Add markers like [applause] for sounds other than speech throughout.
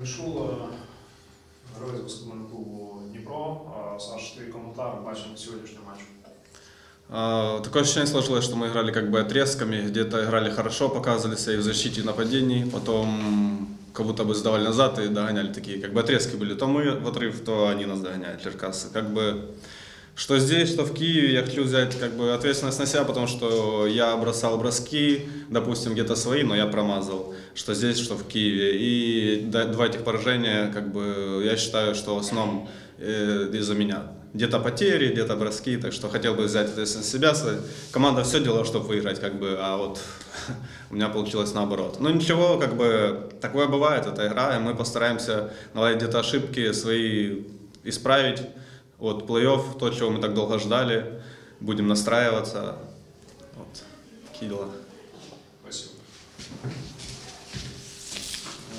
Мішула, герой з баскетбольного клубу Дніпро. А, Саш, твій коментар бачимо сьогоднішній матч. А, Такое ощущение сложилось, что мы играли как бы отрезками, где-то играли хорошо, показывали себя и в защите, и в нападении, потом как будто бы сдавали назад и догоняли такие, как бы отрезки были. То мы в отрыв, то они нас догоняют, Черкасы. Как бы что здесь, что в Киеве, я хочу взять как бы ответственность на себя, потому что я бросал броски, допустим, где-то свои, но я промазал, что здесь, что в Киеве. И два этих поражения, как бы, я считаю, что в основном э, из-за меня. Где-то потери, где-то броски, так что хотел бы взять ответственность на себя. Команда все делала, чтобы выиграть, как бы, а вот [laughs] у меня получилось наоборот. Но ничего, как бы, такое бывает, это игра, и мы постараемся наладить где-то ошибки свои исправить. Вот плей-офф, то, чего мы так долго ждали, будем настраиваться. Вот, такие дела. Спасибо.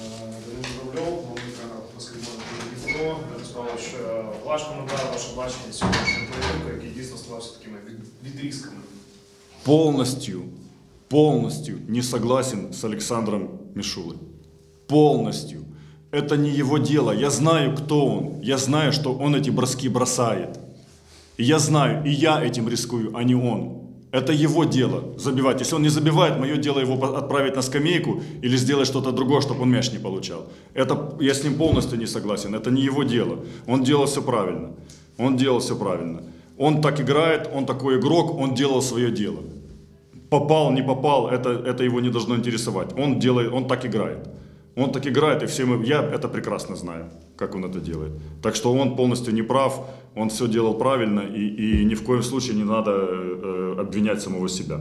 Е, Данило Рубльов, головний тренер баскетбольного клубу Дніпро. Денис Павлович, е, ваш коментар, ваше бачення сьогоднішнього поєдинку, який дійсно стався такими від- відрізками. полностью, полностью не согласен с Александром Мишулой. Полностью. Это не его дело. Я знаю, кто он. Я знаю, что он эти броски бросает. И я знаю, и я этим рискую, а не он. Это его дело забивать. Если он не забивает, мое дело его отправить на скамейку или сделать что-то другое, чтобы он мяч не получал. Это я с ним полностью не согласен. Это не его дело. Он делал все правильно. Он делал все правильно. Он так играет, он такой игрок, он делал свое дело. Попал, не попал, это, это его не должно интересовать. Он делает, он так играет. Он так играет, и все мы, я это прекрасно знаю, как он это делает. Так что он полностью не прав, он все делал правильно, и, и ни в коем случае не надо э, обвинять самого себя.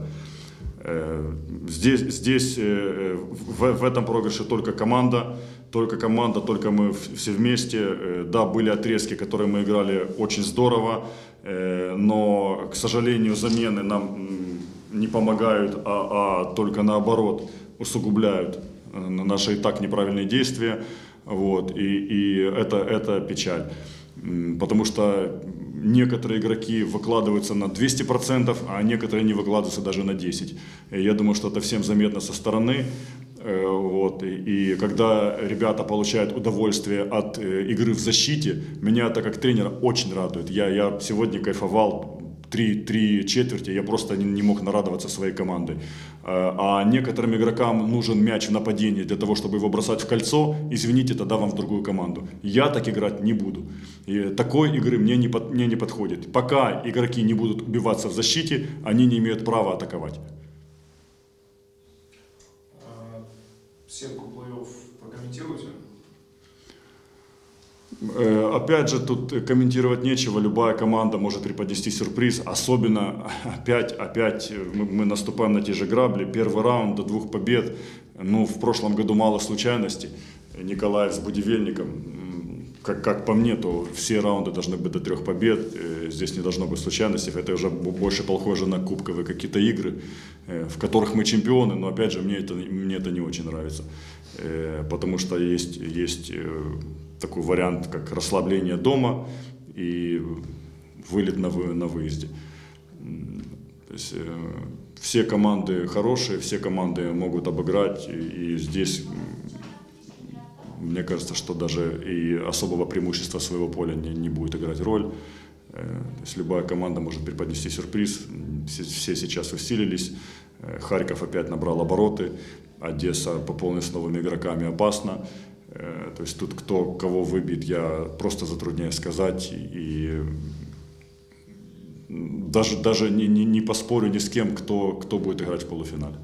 Э, Здесь, здесь э, в, в этом проигрыше только команда, только команда, только мы все вместе. Э, Да, были отрезки, которые мы играли очень здорово, э, но, к сожалению, замены нам не помогают, а, а только наоборот усугубляют э, наши и так неправильные действия. Вот, и, и это, это печаль. Потому что некоторые игроки выкладываются на 200%, а некоторые не выкладываются даже на 10%. И я думаю, что это всем заметно со стороны. Э, Вот. И, и когда ребята получают удовольствие от э, игры в защите, меня это как тренера очень радует. Я, я сегодня кайфовал три, три четверти, я просто не, не мог нарадоваться своей командой. Э, А некоторым игрокам нужен мяч в нападении для того, чтобы его бросать в кольцо. Извините, тогда вам в другую команду. Я так играть не буду. И такой игры мне не, под- мне не подходит. Пока игроки не будут убиваться в защите, они не имеют права атаковать. Е, Сетку плей-офф прокомментируйте. Э, Опять же, тут комментировать нечего. Любая команда может преподнести сюрприз. Особенно [laughs] опять, опять э, мы наступаем на те же грабли. Первый раунд до двух побед. Ну, в прошлом году мало случайностей. Николаев с Будивельником. Как, как по мне, то все раунды должны быть до трех побед. Э, Здесь не должно быть случайностей. Это уже бо- больше похоже на кубковые какие-то игры, э, в которых мы чемпионы. Но опять же, мне это, мне это не очень нравится. Э, Потому что есть, есть такой вариант, как расслабление дома и вылет на, вы- на выезде. То есть, все команды хорошие, все команды могут обыграть, и, и здесь мне кажется, что даже и особого преимущества своего поля не, не будет играть роль. Э, То есть любая команда может преподнести сюрприз. Все, все сейчас усилились. Э, Харьков опять набрал обороты. Одесса пополнилась новыми игроками опасно. Э, То есть тут кто кого выбьет, я просто затрудняюсь сказать. И даже, даже не, не, не поспорю ни с кем, кто, кто будет играть в полуфинале.